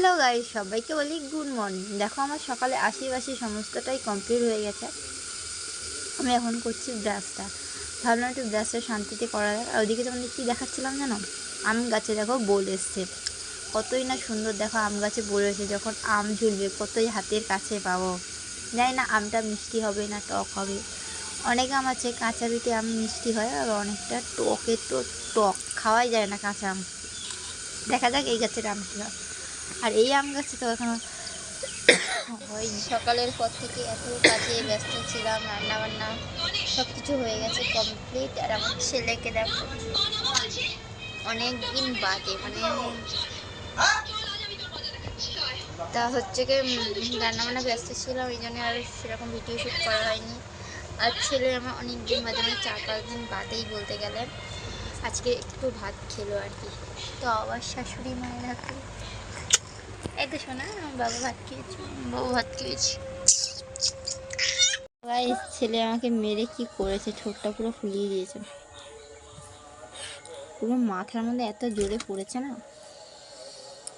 Hello guys সবাইকে বলি good morning দেখো আমার সকালে আশি বাসি সমস্তটাই কমপ্লিট হয়ে গেছে। আমি এখন করছি ব্রাশটা। ভাবলাম একটু ব্রাশটা শান্তিতে করা যায় আর ওদিকে তোমাদের কী দেখাচ্ছিলাম জানো? আম গাছে দেখো বোল এসছে। কতই না সুন্দর দেখো আম গাছে বোল এসে যখন আম ঝুলবে, কতই হাতের কাছে পাবো। জানি না, আমটা মিষ্টি হবে না টক হবে। অনেক আম আছে, কাঁচা বিটে আম মিষ্টি হয় আর অনেকটা টকের তো টক। খাওয়াই যায় না কাঁচা আম। দেখা যাক এই গাছের আম কী হয়। আর এই আম গাছে তো এখনও ওই সকালের পর থেকে এত কাজে ব্যস্ত ছিলাম রান্না বান্না সব কিছু হয়ে গেছে কমপ্লিট আর আমার ছেলেকে দেখো অনেক দিন বাদে মানে তা হচ্ছে কি রান্না বান্না ব্যস্ত ছিলাম, এই জন্য আর সেরকম ভিডিও শ্যুট করা হয়নি। আর ছেলে আমার অনেক দিন বাদে মানে চার পাঁচ দিন বাদেই বলতে গেলে, আজকে একটু ভাত খেলো আর কি। তো আবার শাশুড়ি মায়ের হাতে এই তো শোনা আমার বাবা ভাত খেয়েছি বউ ভাত খেয়েছি ছেলে আমাকে মেরে কি করেছে ঠোঁটটা পুরো ফুলিয়ে দিয়েছে পুরো মাথার মধ্যে এত জোরে পড়েছে না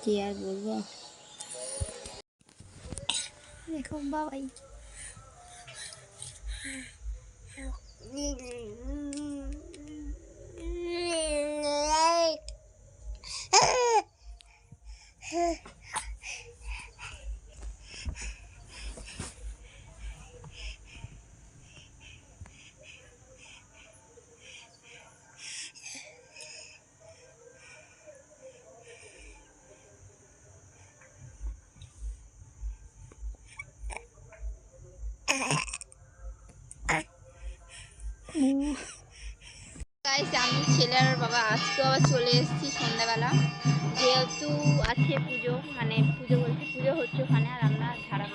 কি আর বলব দেখো বাবাই আমি ছেলে আর বাবা আজকে আবার চলে এসেছি সন্ধ্যাবেলা। যেহেতু আছে পুজো মানে পুজো বলতে পুজো হচ্ছে ওখানে, আর আমরা ঝাড়া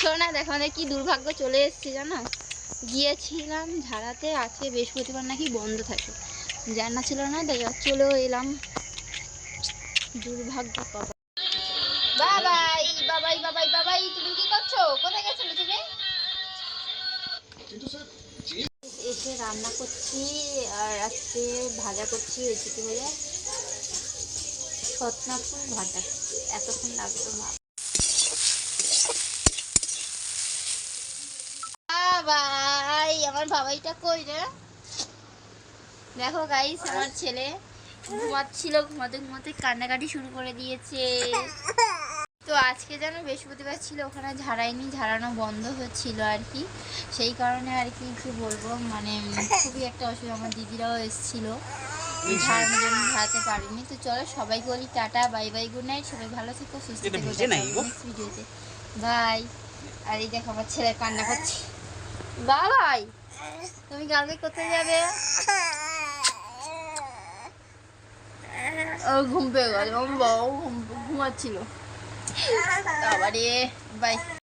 শোনা দেখো আমাদের কি দুর্ভাগ্য, চলে এসেছি, জানো? গিয়েছিলাম ঝাড়াতে, আজকে বৃহস্পতিবার নাকি বন্ধ থাকে। জানা ছিল না দেখা চলেও এলাম। দুর্ভাগ্য, বাবা। বাবাই বাবাই বাবাই বাবাই, তুমি কি করছ? কোথায় এসে রান্না করছি, আর আজকে ভাজা করছি চিঠি ভাজা। এতক্ষণ লাগতো বাবাই, আমার বাবাইটা দেখো গাইস আমার ছেলে ঘুমাচ্ছিল, ঘুমাতে ঘুমাতে কান্নাকাটি শুরু করে দিয়েছে। তো আজকে যেন বৃহস্পতিবার ছিল ওখানে ঝাড়াইনি ঝাড়ানো বন্ধ হচ্ছিল আর কি। সেই কারণে আর কি কি বলব মানে খুবই একটা অসুবিধা। আমার দিদিরাও এসেছিল। ঝাড়ানোর জন্য ঝাড়াতে পারিনি। তো চলো সবাই বলি tata bye bye good night সবাই ভালো থেকো সুস্থ থেকো? নেক্সট ভিডিওতে বাই। আর এই দেখো আমার ছেলে কান্না করছে। বাবাই তুমি কালকে কোথায় যাবে? ও ঘুম পেয়ে গেল ও বাবা ঘুমাচ্ছিল আবার বাই